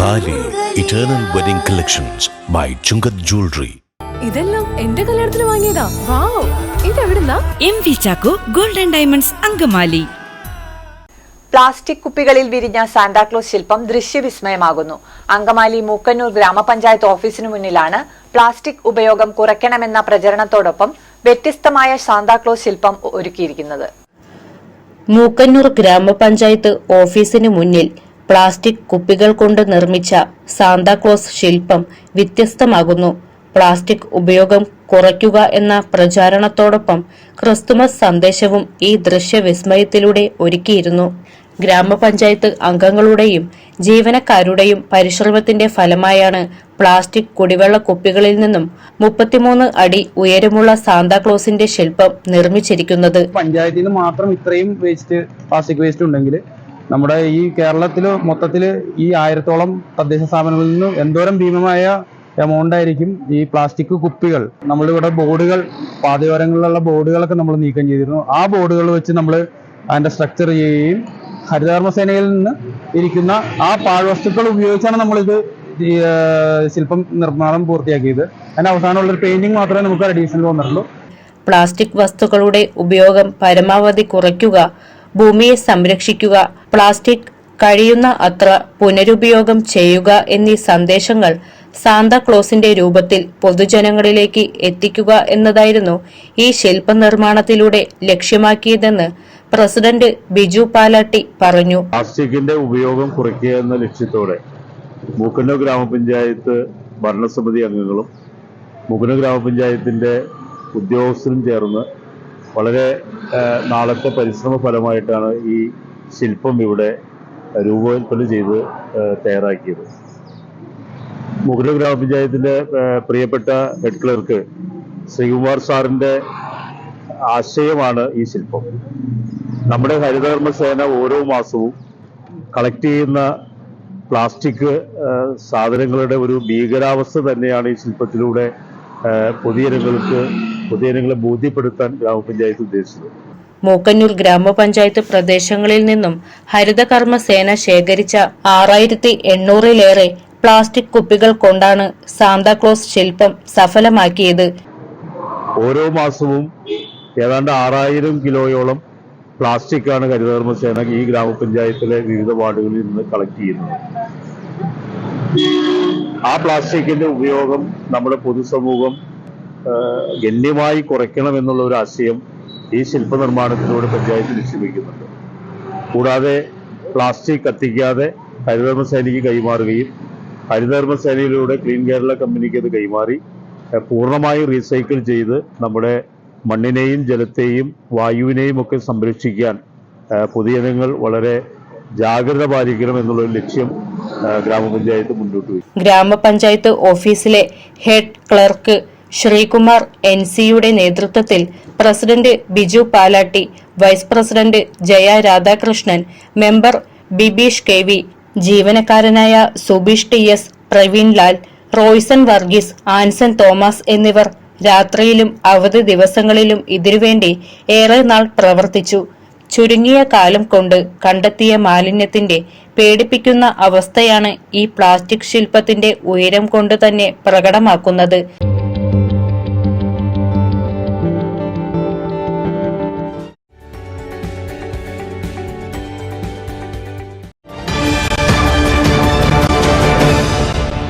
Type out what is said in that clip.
Thali eternal wedding collections by Chungath jewellery ഇതെല്ലാം എന്റെ കല്യാണത്തിന് വാങ്ങിയതാ. Wow. ഇതെവിടുന്നാ? M V Chacko golden diamonds Angamaly plastic കുപ്പികളിൽ വിരിഞ്ഞ സാന്താക്ലോസ് ശില്പം ദൃശ്യവിസ്മയമാകുന്നു. അങ്കമാലി മൂക്കന്നൂർ ഗ്രാമപഞ്ചായത്ത് ഓഫീസിനു മുന്നിലാണ് പ്ലാസ്റ്റിക് ഉപയോഗം കുറയ്ക്കണമെന്ന പ്രചരണത്തോടൊപ്പം വ്യത്യസ്തമായ സാന്താക്ലോസ് ശില്പം ഒരുക്കിയിരിക്കുന്നത്. മൂക്കന്നൂർ ഗ്രാമപഞ്ചായത്ത് ഓഫീസിന് മുന്നിൽ പ്ലാസ്റ്റിക് കുപ്പികൾ കൊണ്ട് നിർമ്മിച്ച സാന്താക്ലോസ് ശില്പം വ്യത്യസ്തമാകുന്നു. പ്ലാസ്റ്റിക് ഉപയോഗം കുറയ്ക്കുക എന്ന പ്രചാരണത്തോടൊപ്പം ക്രിസ്തുമസ് സന്ദേശവും ഈ ദൃശ്യ ദൃശ്യവിസ്മയത്തിലൂടെ ഒരുക്കിയിരുന്നു. ഗ്രാമപഞ്ചായത്ത് അംഗങ്ങളുടെയും ജീവനക്കാരുടെയും പരിശ്രമത്തിന്റെ ഫലമായാണ് പ്ലാസ്റ്റിക് കുടിവെള്ള കുപ്പികളിൽ നിന്നും മുപ്പത്തിമൂന്ന് അടി ഉയരമുള്ള സാന്താക്ലോസിന്റെ ശില്പം നിർമ്മിച്ചിരിക്കുന്നത്. പഞ്ചായത്തിൽ മാത്രം ഇത്രയും വേസ്റ്റ് പ്ലാസ്റ്റിക് വേസ്റ്റ് ഉണ്ടെങ്കിൽ നമ്മുടെ ഈ കേരളത്തിൽ മൊത്തത്തിൽ ഈ ആയിരത്തോളം തദ്ദേശ സ്ഥാപനങ്ങളിൽ നിന്ന് എന്തോരം ഭീമമായ എമൗണ്ട് ആയിരിക്കും ഈ പ്ലാസ്റ്റിക് കുപ്പികൾ. നമ്മളിവിടെ ബോർഡുകൾ പാതയോരങ്ങളിലുള്ള ബോർഡുകളൊക്കെ നമ്മൾ നീക്കം ചെയ്തിരുന്നു. ആ ബോർഡുകൾ വെച്ച് നമ്മൾ അതിന്റെ സ്ട്രക്ചർ ചെയ്യുകയും ഹരിതകർമ്മസേനയിൽ നിന്ന് ഇരിക്കുന്ന ആ പാഴ്വസ്തുക്കൾ ഉപയോഗിച്ചാണ് നമ്മളിത് ശില്പം നിർമ്മാണം പൂർത്തിയാക്കിയത്. അതിന് അവസാനമുള്ളൊരു പെയിന്റിങ് മാത്രമേ നമുക്ക് അഡീഷണൽ വന്നിട്ടുള്ളൂ. പ്ലാസ്റ്റിക് വസ്തുക്കളുടെ ഉപയോഗം പരമാവധി കുറയ്ക്കുക ഭൂമിയെ സംരക്ഷിക്കുക പ്ലാസ്റ്റിക് കഴിയുന്ന അത്ര പുനരുപയോഗം ചെയ്യുക എന്നീ സന്ദേശങ്ങൾ സാന്താക്ലോസിന്റെ രൂപത്തിൽ പൊതുജനങ്ങളിലേക്ക് എത്തിക്കുക എന്നതായിരുന്നു ഈ ശില്പനിർമ്മാണത്തിലൂടെ ലക്ഷ്യമാക്കിയതെന്ന് പ്രസിഡന്റ് ബിജു പാലാട്ടി പറഞ്ഞു. പ്ലാസ്റ്റിക്കിന്റെ ഉപയോഗം കുറയ്ക്കുക എന്ന ലക്ഷ്യത്തോടെ മൂക്കന്നൂർ ഗ്രാമപഞ്ചായത്ത് ഭരണസമിതി അംഗങ്ങളും മൂക്കന്നൂർ ഗ്രാമപഞ്ചായത്തിന്റെ ഉദ്യോഗസ്ഥരും ചേർന്ന് വളരെ നാളത്തെ പരിശ്രമ ഫലമായിട്ടാണ് ഈ ശില്പം ഇവിടെ രൂപകൽപ്പന ചെയ്ത് തയ്യാറാക്കിയത്. മൂക്കന്നൂർ ഗ്രാമപഞ്ചായത്തിന്റെ പ്രിയപ്പെട്ട ഹെഡ് ക്ലർക്ക് ശ്രീകുമാർ സാറിന്റെ ആശയമാണ് ഈ ശില്പം. നമ്മുടെ ഹരിതകർമ്മ സേന ഓരോ മാസവും കളക്ട് ചെയ്യുന്ന പ്ലാസ്റ്റിക് സാധനങ്ങളുടെ ഒരു ഭീകരാവസ്ഥ തന്നെയാണ് ഈ ശില്പത്തിലൂടെ പൊതുജനങ്ങൾക്ക് പൊതുജനങ്ങളെ ബോധ്യപ്പെടുത്താൻ ഗ്രാമപഞ്ചായത്ത് ഉദ്ദേശിച്ചത്. മൂക്കന്നൂർ ഗ്രാമപഞ്ചായത്ത് പ്രദേശങ്ങളിൽ നിന്നും ഹരിതകർമ്മ സേന ശേഖരിച്ച ആറായിരത്തി എണ്ണൂറിലേറെ പ്ലാസ്റ്റിക് കുപ്പികൾ കൊണ്ടാണ് സാന്താക്ലോസ് ശില്പം സഫലമാക്കിയത്. ഓരോ മാസവും ഏതാണ്ട് ആറായിരം കിലോയോളം പ്ലാസ്റ്റിക് ആണ് ഹരിതകർമ്മ സേന ഈ ഗ്രാമപഞ്ചായത്തിലെ വിവിധ വാർഡുകളിൽ നിന്ന് കളക്ട് ചെയ്യുന്നത്. ആ പ്ലാസ്റ്റിക്കിന്റെ ഉപയോഗം നമ്മുടെ പൊതുസമൂഹം ഗണ്യമായി കുറയ്ക്കണം എന്നുള്ള ഒരു ആശയം ഈ ശില്പ നിർമ്മാണത്തിലൂടെ പഞ്ചായത്ത് ലക്ഷ്യമിക്കുന്നുണ്ട് കൂടാതെ പ്ലാസ്റ്റിക് കത്തിക്കാതെ ഹരിതകർമ്മ സേനയ്ക്ക് കൈമാറുകയും ഹരിതകർമ്മ സേനയിലൂടെ ക്ലീൻ കേരള കമ്പനിക്ക് അത് കൈമാറി പൂർണമായി റീസൈക്കിൾ ചെയ്ത് നമ്മുടെ മണ്ണിനെയും ജലത്തെയും വായുവിനെയും ഒക്കെ സംരക്ഷിക്കാൻ പൊതുജനങ്ങൾ വളരെ ജാഗ്രത പാലിക്കണം എന്നുള്ളൊരു ലക്ഷ്യം ഗ്രാമപഞ്ചായത്ത് മുന്നോട്ട് വയ്ക്കും ഗ്രാമപഞ്ചായത്ത് ഓഫീസിലെ ഹെഡ് ക്ലർക്ക് ശ്രീകുമാർ എൻ സിയുടെ നേതൃത്വത്തിൽ president Biju Palatty vice president Jaya Radhakrishnan member Bibeesh K V ജീവനക്കാരനായ സുബീഷ് ടി എസ് പ്രവീൺലാൽ റോയ്സൺ വർഗീസ് ആൻസൺ തോമസ് എന്നിവർ രാത്രിയിലും അവധി ദിവസങ്ങളിലും ഇതിനുവേണ്ടി ഏറെ നാൾ പ്രവർത്തിച്ചു. ചുരുങ്ങിയ കാലം കൊണ്ട് കണ്ടെത്തിയ മാലിന്യത്തിന്റെ പേടിപ്പിക്കുന്ന അവസ്ഥയാണ് ഈ പ്ലാസ്റ്റിക് ശില്പത്തിന്റെ ഉയരം കൊണ്ട് തന്നെ പ്രകടമാക്കുന്നത്.